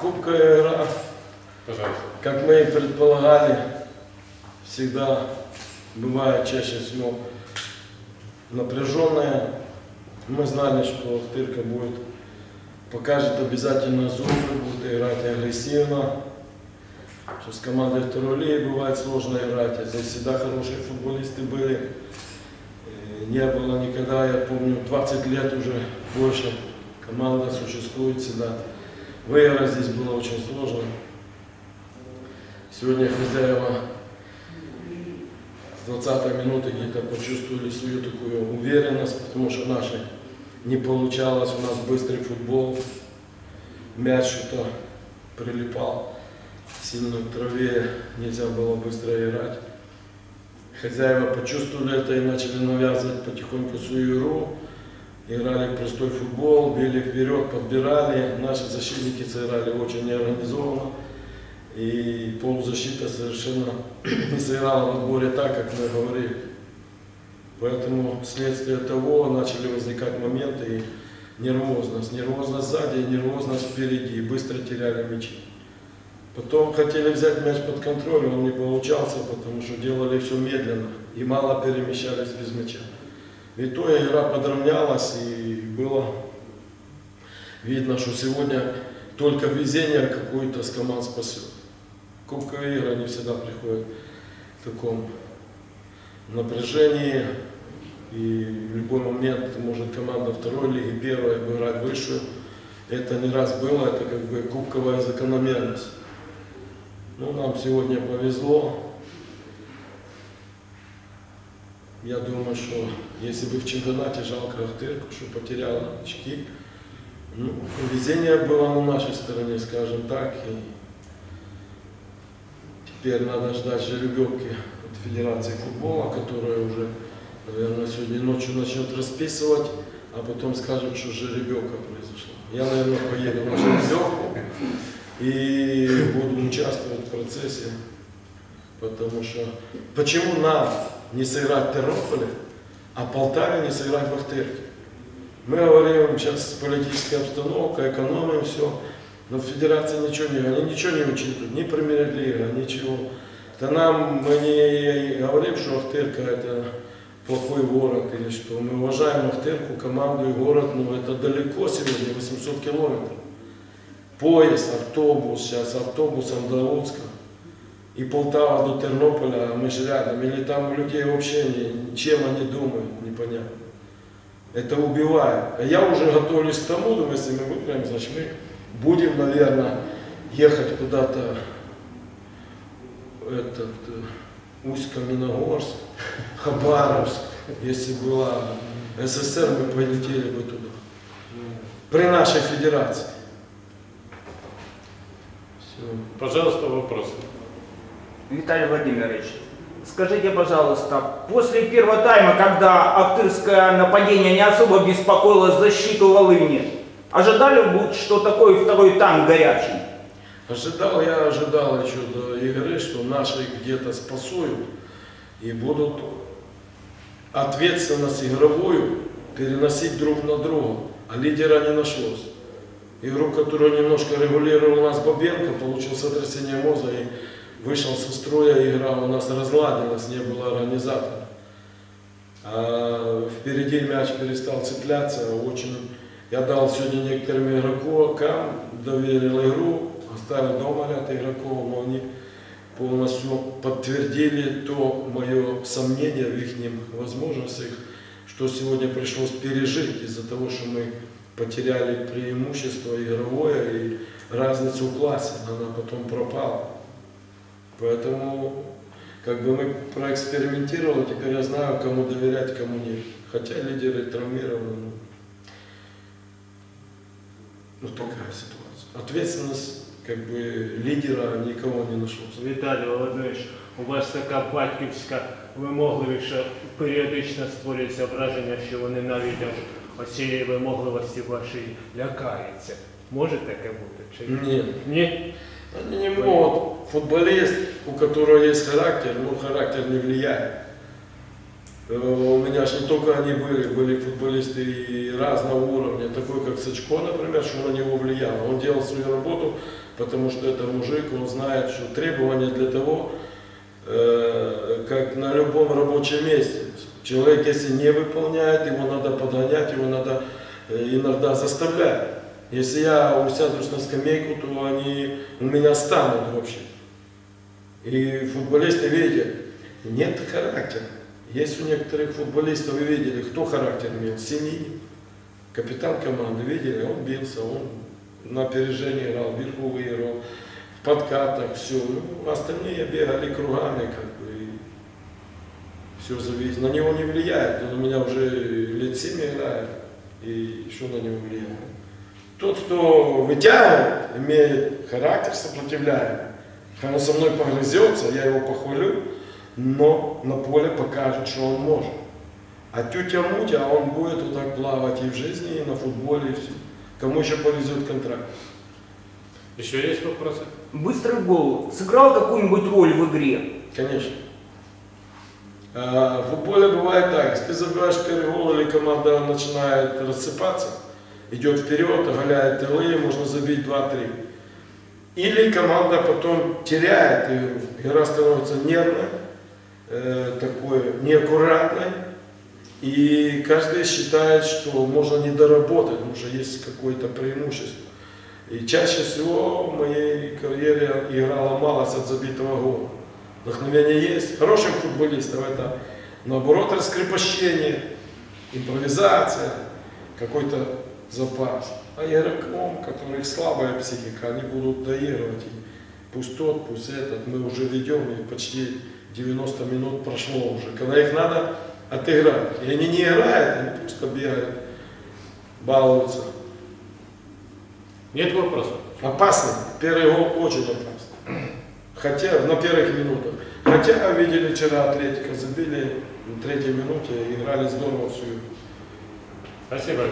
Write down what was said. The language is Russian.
Кубковая игра, Пожалуйста. как мы и предполагали, всегда бывает чаще всего напряженная. Мы знали, что Ахтырка будет, покажет обязательно зубы, будет играть агрессивно. Что с командой второй лиги бывает сложно играть, а здесь всегда хорошие футболисты были. Э, Не было никогда, я помню, 20 лет уже больше команда существует всегда. Выиграть здесь было очень сложно. Сегодня хозяева с 20 минуты где-то почувствовали свою такую уверенность, потому что наши не получалось, у нас быстрый футбол, мяч что-то прилипал сильно к траве, нельзя было быстро играть. Хозяева почувствовали это и начали навязывать потихоньку свою игру. Играли в простой футбол, били вперед, подбирали. Наши защитники сыграли очень неорганизованно. И полузащита совершенно не сыграла в отборе так, как мы говорили. Поэтому вследствие того начали возникать моменты и нервозность. Нервозность сзади и нервозность впереди. И быстро теряли мячи. Потом хотели взять мяч под контроль, он не получался, потому что делали все медленно и мало перемещались без мяча. В итоге игра подравнялась и было видно, что сегодня только везение какое-то с команд спасет. Кубковые игры не всегда приходят в таком напряжении. И в любой момент может команда второй лиги, первой обыграть высшую. Это не раз было, это как бы кубковая закономерность. Ну, нам сегодня повезло. Я думаю, что если бы в чемпионате жалко Ахтырку, что потеряла очки, ну, везение было на нашей стороне, скажем так. И теперь надо ждать жеребьевки от Федерации футбола, которая уже, наверное, сегодня ночью начнет расписывать, а потом скажут, что жеребьевка произошла. Я, наверное, поеду на жеребьевку и буду участвовать в процессе, потому что почему нам не сыграть в Тернополе, а Полтаве не сыграть в Ахтырке? Мы говорим, сейчас политическая обстановка, экономим все, но в федерации ничего не, они ничего не учитывают, ни премьер-лига, ничего. Это нам, мы не говорим, что Ахтырка это плохой город или что. Мы уважаем Ахтырку, команду и город, но это далеко сегодня, 800 километров поезд, автобус, сейчас автобусом до Луцка. И Полтава до Тернополя, мы же рядом. Или там у людей вообще не, чем они думают, непонятно. Это убивает. А я уже готовлюсь к тому, думаю, если мы выиграем, значит мы будем, наверное, ехать куда-то этот, э, Усть-Каменогорск, Хабаровск. Если была СССР, мы полетели бы туда. При нашей федерации. Все. Пожалуйста, вопросы. Виталий Владимирович, скажите, пожалуйста, после первого тайма, когда Ахтырское нападение не особо беспокоило защиту Волыни, ожидали бы, что такой второй тайм горячий? Ожидал, я ожидал еще до игры, что наши где-то спасуют и будут ответственность игровую переносить друг на друга, а лидера не нашлось. Игру, которую немножко регулировал нас Бабенко, получил сотрясение мозга и вышел со строя, игра у нас разладилась, не было организатора. А впереди мяч перестал цепляться, очень... Я дал сегодня некоторым игрокам, доверил игру, оставил дома ряд игроков, но они полностью подтвердили то мое сомнение в их возможностях, что сегодня пришлось пережить из-за того, что мы потеряли преимущество игровое и разницу в классе, она потом пропала. Поэтому как бы мы проэкспериментировали, теперь я знаю, кому доверять, кому нет. Хотя лидеры травмированы. Ну, ну такая ситуация. Ответственность как бы лідера нікого не нашлося. Віталій Володимирович, у вас така батьківська вимогливість, що періодично створюється враження, що вони навіть аж оцієї вимогливості вашої лякаються. Може таке бути? Чи ні? Ні. Ні? Они не могут. Футболист, у которого есть характер, ну характер не влияет. Э, У меня же не только они были, были футболисты и разного уровня, такой как Сачко, например, что на него влияло. Он делал свою работу, потому что это мужик, он знает, что требования для того, э, как на любом рабочем месте. Человек, если не выполняет, его надо подгонять, его надо э, иногда заставлять. Если я усядусь на скамейку, то они у меня станут вообще. И футболисты видят, нет характера. Есть у некоторых футболистов, вы видели, кто характер имел? Синини, капитан команды, видели, он бился, он на опережении играл, вверху выиграл, в подкатах, все. Ну, остальные бегали кругами, как бы, все зависит. На него не влияет, он у меня уже лет 7 играет, и что на него влияет? Тот, кто вытягивает, имеет характер сопротивляемый, он со мной погрызется, я его похвалю, но на поле покажет, что он может. А тетя Мутя, он будет вот так плавать и в жизни, и на футболе, и все. Кому еще повезет контракт. Еще есть вопросы? Быстрый гол сыграл какую-нибудь роль в игре? Конечно. В футболе бывает так, если ты забиваешь первый гол или команда начинает рассыпаться, идет вперед, оголяет тылы, можно забить 2-3. Или команда потом теряет игру, игра становится нервной, э, такой неаккуратной, и каждый считает, что можно не доработать, что есть какое-то преимущество. И чаще всего в моей карьере играла малость от забитого гола. Вдохновение есть. Хорошим футболистам это наоборот раскрепощение, импровизация, какой-то запас. А игрокам, у которых слабая психика, они будут доигрывать. И пусть тот, пусть этот. Мы уже ведем, и почти 90 минут прошло уже. Когда их надо отыграть. И они не играют, они просто бегают, балуются. Нет вопросов? Опасно. Первый гол очень опасный. Хотя на первых минутах. Хотя видели вчера Атлетика, забили на третьей минуте, играли здорово всю игру. Спасибо.